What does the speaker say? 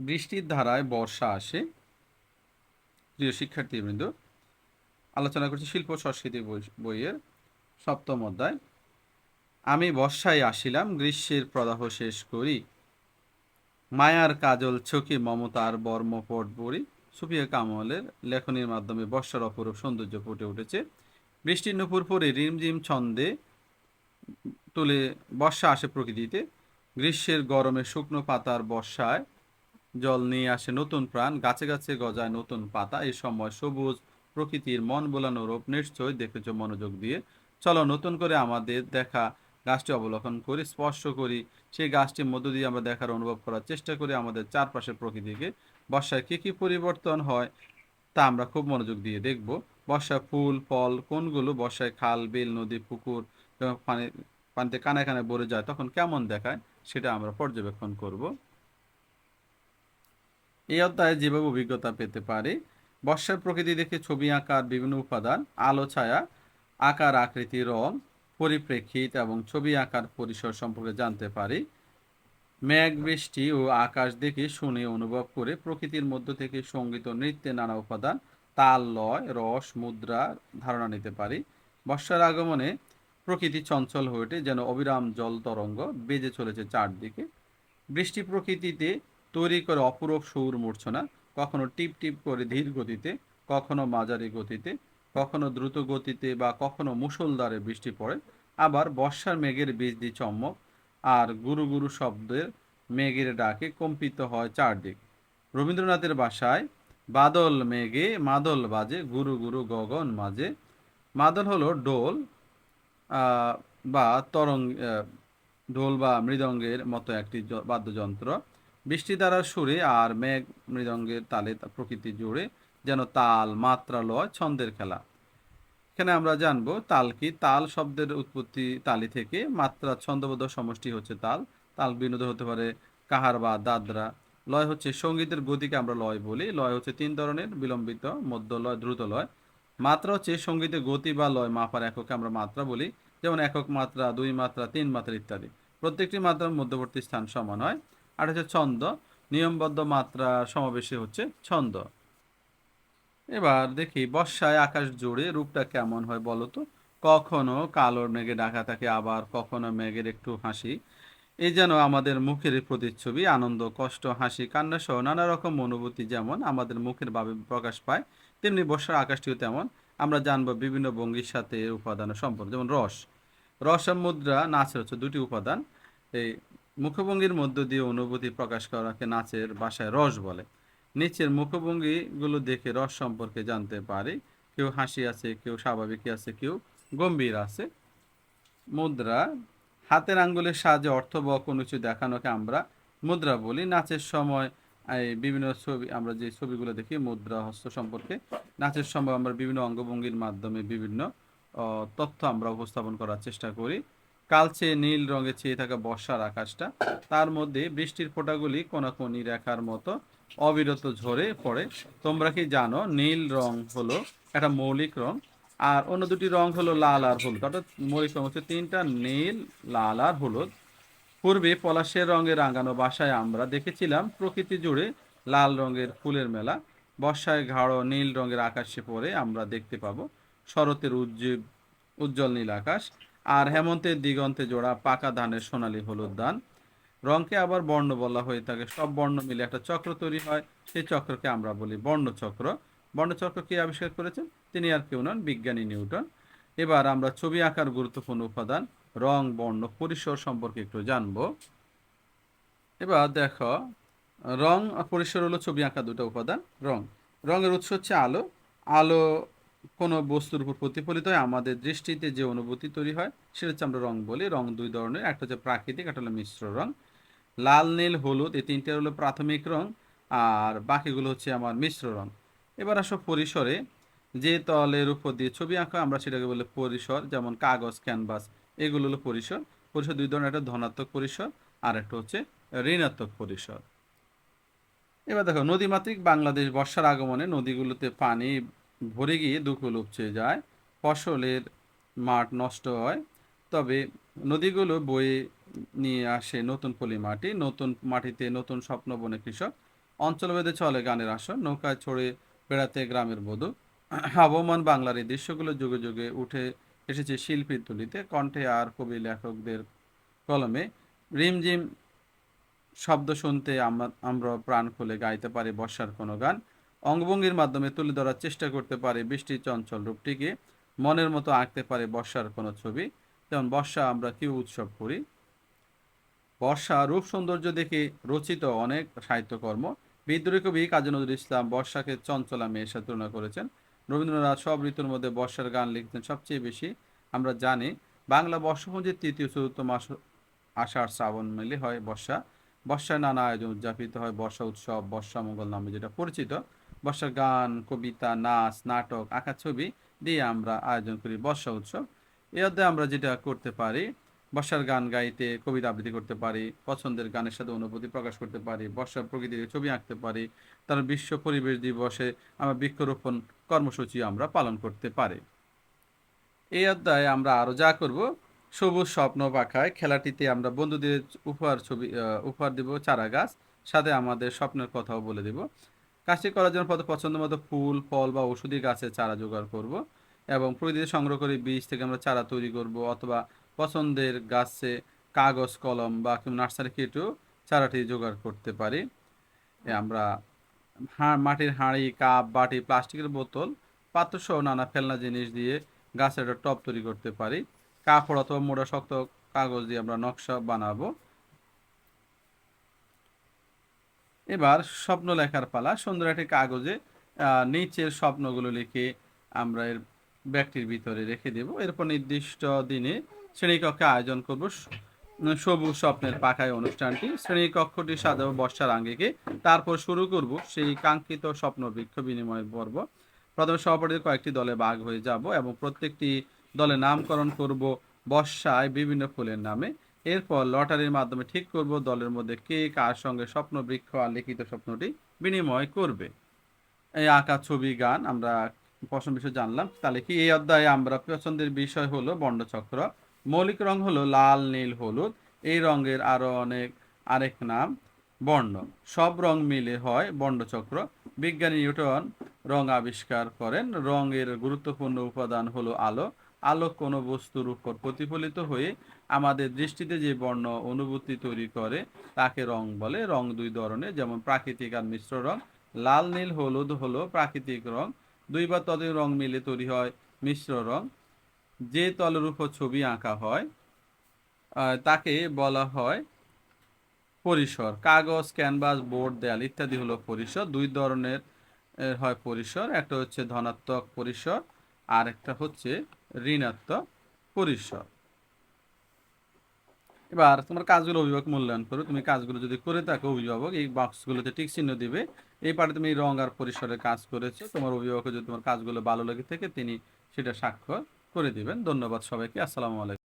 বৃষ্টির ধারায় বর্ষা আসে। প্রিয় শিক্ষার্থীবৃন্দ, আলোচনা করছি শিল্প সংস্কৃতি বই- বইয়ের সপ্তম অধ্যায়। আমি বর্ষায় আসিলাম, গ্রীষ্মের প্রদাহ শেষ করি। মায়ার কাজল চোখে মমতার বর্মপট বড়ি। সুফিয়া কামলের লেখনীর মাধ্যমে বর্ষার অপরূপ সৌন্দর্য ফুটে উঠেছে। বৃষ্টির নুপুর পরে রিমঝিম ছন্দে তুলে বর্ষা আসে প্রকৃতিতে। গ্রীষ্মের গরমে শুকনো পাতার বর্ষায় জল নিয়ে আসে নতুন প্রাণ, গাছে গাছে গজায় নতুন পাতা। এই সময় সবুজ প্রকৃতির মন বোলানো রূপ নিশ্চয় দেখেছ মনোযোগ দিয়ে। চলো নতুন করে আমাদের দেখা গাছটি অবলোকন করি, স্পর্শ করি। সেই গাছটির মধ্য দিয়ে আমরা দেখার অনুভব করার চেষ্টা করি আমাদের চারপাশের প্রকৃতিকে। বর্ষায় কী কী পরিবর্তন হয় তা আমরা খুব মনোযোগ দিয়ে দেখব। বর্ষায় ফুল, ফল, কোনগুলো বর্ষায় খাল, বিল, নদী, পুকুর পানি, পানিতে কানে কানে ভরে যায় তখন কেমন দেখায় সেটা আমরা পর্যবেক্ষণ করব। এই অধ্যায়ে যেভাবে অভিজ্ঞতা পেতে পারি, বর্ষার প্রকৃতি দেখে ছবি আঁকার বিভিন্ন উপাদান, আলো, ছায়া, আকার, আকৃতি, রং, পরিপ্রেক্ষিত এবং ছবি আঁকার পরিসর সম্পর্কে জানতে পারি। মেঘ, বৃষ্টি ও আকাশ দেখে শুনে অনুভব করে প্রকৃতির মধ্য থেকে সংগীত ও নৃত্যের নানা উপাদান, তাল, লয়, রস, মুদ্রা ধারণা নিতে পারি। বর্ষার আগমনে প্রকৃতি চঞ্চল হয়ে ওঠে যেন অবিরাম জল তরঙ্গ বেজে চলেছে চারদিকে। বৃষ্টি প্রকৃতিতে তৈরি করে অপূরব সৌর মূর্ছনা, কখনো টিপ টিপ করে ধীর গতিতে, কখনো মাঝারি গতিতে, কখনো দ্রুত গতিতে বা কখনো মুষলধারে বৃষ্টি পড়ে, আবার বর্ষার মেঘের বীজদি চম্মক আর গুরু গুরু শব্দের মেঘের ডাকে কম্পিত হয় চারদিক। রবীন্দ্রনাথের বাসায় বাদল মেঘে, মাদল বাজে, গুরু গুরু গগন মাঝে। মাদল হলো ডোল বা তরঙ্গ ঢোল বা মৃদঙ্গের মতো একটি বাদ্যযন্ত্র। বৃষ্টি দ্বারা সুরে আর মেঘ মৃদঙ্গের তালে প্রকৃতি জুড়ে যেন তাল মাত্রা লয় ছন্দের খেলা। এখানে আমরা জানব তাল কি? তাল শব্দের উৎপত্তি তালি থেকে মাত্রা ছন্দবদ্ধ সমষ্টি হচ্ছে তাল। তাল বিনোদ হতে পারে কাহার বা দাদরা। লয় হচ্ছে সঙ্গীতের গতিকে আমরা লয় বলি। লয় হচ্ছে তিন ধরনের, বিলম্বিত, মধ্য লয়, দ্রুত লয়। মাত্রা হচ্ছে সঙ্গীতের গতি বা লয় মাপার এককে আমরা মাত্রা বলি। যেমন একক মাত্রা, দুই মাত্রা, তিন মাত্রা ইত্যাদি। প্রত্যেকটি মাত্রার মধ্যবর্তী স্থান সমান হয়। আর হচ্ছে ছন্দ। নিয়মবদ্ধ মাত্রা সমাবেশে হচ্ছে ছন্দ। এবার দেখি, বর্ষায় আকাশ জুড়ে রূপটা কেমন হয় বলো তো? কখনো কালো মেঘে ঢাকা থাকে, আবার কখনো মেঘের একটু হাসি। এই যেন আমাদের মুখের প্রতিচ্ছবি, আনন্দ, কষ্ট, হাসি, কান্না সহ নানা রকম অনুভূতি যেমন আমাদের মুখের ভাবে প্রকাশ পায়, তেমনি বর্ষার আকাশটিও তেমন। আমরা জানব বিভিন্ন ভঙ্গির সাথে উপাদানের সম্পর্ক, যেমন রস। রস মুদ্রা নাচের হচ্ছে দুটি উপাদান। এই মুখভঙ্গির মধ্য দিয়ে অনুভূতি প্রকাশ করাকে নাচের ভাষায় রস বলে। নিচের মুখভঙ্গিগুলো দেখে রস সম্পর্কে জানতে পারি। কেউ হাসি আছে, কেউ স্বাভাবিক আছে, কেউ গম্ভীর আছে। মুদ্রা, হাতের আঙ্গুলের সাহায্যে অর্থ কোনো কিছু দেখানোকে আমরা মুদ্রা বলি। নাচের সময়, এই বিভিন্ন ছবি, আমরা যে ছবিগুলো দেখি, মুদ্রা, হস্ত সম্পর্কে, নাচের সময় আমরা বিভিন্ন অঙ্গভঙ্গির মাধ্যমে বিভিন্ন তথ্য আমরা উপস্থাপন করার চেষ্টা করি। কালচে নীল রঙে চেয়ে থাকা বর্ষার আকাশটা, তার মধ্যে বৃষ্টির ফোঁটাগুলি কোনাকুনি রেখার মতো অবিরত ঝরে পড়ে। তোমরা কি জানো, নীল রং হলো একটা মৌলিক রং, আর অন্য দুটি রং হলো লাল আর হলুদ। অর্থাৎ মৌলিক রং হচ্ছে তিনটা, নীল, লাল আর হলুদ। পূর্বে পলাশের রঙের রাঙানো বাসায় আমরা দেখেছিলাম, প্রকৃতি জুড়ে লাল রঙের ফুলের মেলা। বর্ষায় গাঢ় নীল রঙের আকাশে পরে আমরা দেখতে পাবো শরতের উজ্জীব, উজ্জ্বল নীল আকাশ। আর হেমন্তের দিগন্তে জোড়া পাকা ধানের সোনালী হলুদ ধান রঙকে আবার বর্ণ বলা হয়ে থাকে। সব বর্ণ মিলে একটা চক্র তৈরি হয়। সেই চক্রকে আমরা বলি বর্ণচক্র। বর্ণচক্র কে আবিষ্কার করেছেন? তিনি আর কেউ নন, বিজ্ঞানী নিউটন। এবার আমরা ছবি আঁকার গুরুত্বপূর্ণ উপাদান, রং, বর্ণ, পরিসর সম্পর্কে একটু জানব। এবার দেখো, রং পরিসর হলো ছবি আঁকা দুটো উপাদান, রং। রঙের উৎস হচ্ছে আলো। আলো কোনো বস্তুর উপর প্রতিফলিত হয় আমাদের দৃষ্টিতে যে অনুভূতি তৈরি হয়, সেটা হচ্ছে আমরা রং বলি। রং দুই ধরনের। একটা হচ্ছে প্রাকৃতিক, একটা হলো মিশ্র রং। লাল, নীল, হলুদ, এই তিনটে হলো প্রাথমিক রং। আর বাকিগুলো হচ্ছে আমার মিশ্র রং। এবার আসো পরিসরে। যে তলের উপর দিয়ে ছবি আঁকা, আমরা সেটাকে বলি পরিসর, যেমন কাগজ, ক্যানভাস, এগুলো হলো পরিসর। পরিসর দুই ধরনের, একটা ধনাত্মক পরিসর আর একটা হচ্ছে ঋণাত্মক পরিসর। এবার দেখো, নদীমাতৃক বাংলাদেশ বর্ষার আগমনে নদীগুলোতে পানি ভরে গিয়ে দুকুল উপচে যায়, ফসলের মাঠ নষ্ট হয়। তবে নদীগুলো বয়ে নিয়ে আসে নতুন পলি মাটি, নতুন মাটিতে নতুন স্বপ্ন বনে কৃষক। অঞ্চলভেদে চলে গানের আসর, নৌকায় ছড়ে বেড়াতে গ্রামের বধূ। আবহমান বাংলার এই দৃশ্যগুলো যুগে যুগে উঠে এসেছে শিল্পীর তুলিতে। কণ্ঠে আর কবি লেখকদের কলমে রিমঝিম শব্দ শুনতে আমরা প্রাণ খুলে গাইতে পারি বর্ষার কোনো গান। অঙ্গভঙ্গির মাধ্যমে তুলে ধরার চেষ্টা করতে পারে বৃষ্টির চঞ্চল রূপটিকে। মনের মতো আঁকতে পারে বর্ষার কোনো ছবি। যেমন, বর্ষা আমরা কি উৎসব করি? বর্ষা রূপ সৌন্দর্য দেখে রচিত অনেক সাহিত্যকর্ম। বিদ্রোহী কবি কাজী নজরুল ইসলাম বর্ষাকে চঞ্চলা মেয়ের সাথে তুলনা করেছেন। রবীন্দ্রনাথ সব ঋতুর মধ্যে বর্ষার গান লিখতেন সবচেয়ে বেশি। আমরা জানি, বাংলা বর্ষপঞ্জির তৃতীয় চতুর্থ মাস আষাঢ় শ্রাবণ মিলে হয় বর্ষা। বর্ষায় নানা আয়োজন উদযাপিত হয়। বর্ষা উৎসব, বর্ষা মঙ্গল নামে যেটা পরিচিত। বর্ষার গান, কবিতা, নাচ, নাটক, আঁকা ছবি দিয়ে আমরা আয়োজন করি বর্ষা উৎসব। এই অধ্যায়ে আমরা যেটা করতে পারি, বর্ষার গান গাইতে, কবিতা আবৃত্তি করতে পারি, পছন্দের গানের সাথে অনুভূতি প্রকাশ করতে পারি, বর্ষার প্রকৃতির ছবি আঁকতে পারি, তার বিশ্ব পরিবেশ দিবসে আমরা বৃক্ষরোপণ কর্মসূচি আমরা পালন করতে পারি। এই অধ্যায়ে আমরা আরও যা করব, সবুজ স্বপ্ন পাখায় খেলাটিতে আমরা বন্ধুদের উপহার ছবি উপহার দিব চারা গাছ সাথে আমাদের স্বপ্নের কথাও বলে দিব। কাজটি করার জন্য প্রথমে পছন্দ মতো ফুল, ফল বা ওষুধি গাছের চারা জোগাড় করব এবং প্রতিদিন সংগ্রহ করে বীজ থেকে আমরা চারা তৈরি করব অথবা পছন্দের গাছে কাগজ, কলম বা নার্সারি কিটও চারাটি জোগাড় করতে পারি। আমরা মাটির হাঁড়ি, কাপ, বাটি, প্লাস্টিকের বোতল, পাত্রসহ নানা ফেলনা জিনিস দিয়ে গাছের একটা টপ তৈরি করতে পারি। কাপড় অথবা মোটা শক্ত কাগজ দিয়ে আমরা নকশা বানাবো। এবার স্বপ্ন লেখার পালা। সুন্দর একটি কাগজে নিচের স্বপ্নগুলো লিখে আমরা এর ব্যাগটির ভিতরে রেখে দেব। এরপর নির্দিষ্ট দিনে শ্রেণীকক্ষে আয়োজন করব সবুজ স্বপ্নের পাখায় অনুষ্ঠানটি। শ্রেণীকক্ষটি সাজাবো বর্ষার আঙ্গিকে তারপর শুরু করব সেই কাঙ্ক্ষিত স্বপ্ন বৃক্ষ বিনিময়ের পর্ব। প্রথমে সহপাঠীদের কয়েকটি দলে ভাগ হয়ে যাব এবং প্রত্যেকটি দলে নামকরণ করব বর্ষায় বিভিন্ন ফুলের নামে। এরপর লটারির মাধ্যমে ঠিক করব দলের মধ্যে কে কার সঙ্গে স্বপ্ন বৃক্ষ আর লিখিত স্বপ্নটি বিনিময় করবে। এই আঁকা ছবি, গান আমরা পছন্দ বিষয় জানলাম। তাহলে কি এই অধ্যায়ে আমরা পছন্দের বিষয় হলো বর্ণচক্র মৌলিক রং হলো লাল, নীল, হলুদ। এই রঙের আরও অনেক আরেক নাম, বর্ণ। সব রং মিলে হয় বর্ণচক্র বিজ্ঞানী নিউটন রং আবিষ্কার করেন। রঙের গুরুত্বপূর্ণ উপাদান হলো আলো। আলো কোনো বস্তুর উপর প্রতিফলিত হয়ে আমাদের দৃষ্টিতে যে বর্ণ অনুভূতি তৈরি করে, তাকে রং বলে। রং দুই ধরনের, যেমন প্রাকৃতিক আর মিশ্র রং। লাল, নীল, হলুদ হলো প্রাকৃতিক রং। দুই বা ততোধিক রং মিলে তৈরি হয় মিশ্র রং। যে তলের উপর ছবি আঁকা হয় তাকে বলা হয় পরিসর। কাগজ, ক্যানভাস, বোর্ড, দেয়াল ইত্যাদি হলো পরিসর। দুই ধরনের হয় পরিসর। একটা হচ্ছে ধনাত্মক পরিসর আর একটা হচ্ছে ঋণাত্মক পরিসর। এবার তোমার কাজগুলো অভিভাবক মূল্যায়ন করো। তুমি কাজগুলো যদি করে থাকো অভিভাবক, এই বক্সগুলোতে টিক চিহ্ন দিবে। এই পারে তুমি রং আর পরিসরের কাজ করেছ, তোমার অভিভাবক যদি তোমার কাজগুলো ভালো লেগে থাকে, তিনি সেটা স্বাক্ষর করে দিবেন। ধন্যবাদ সবাইকে। আসসালামু আলাইকুম।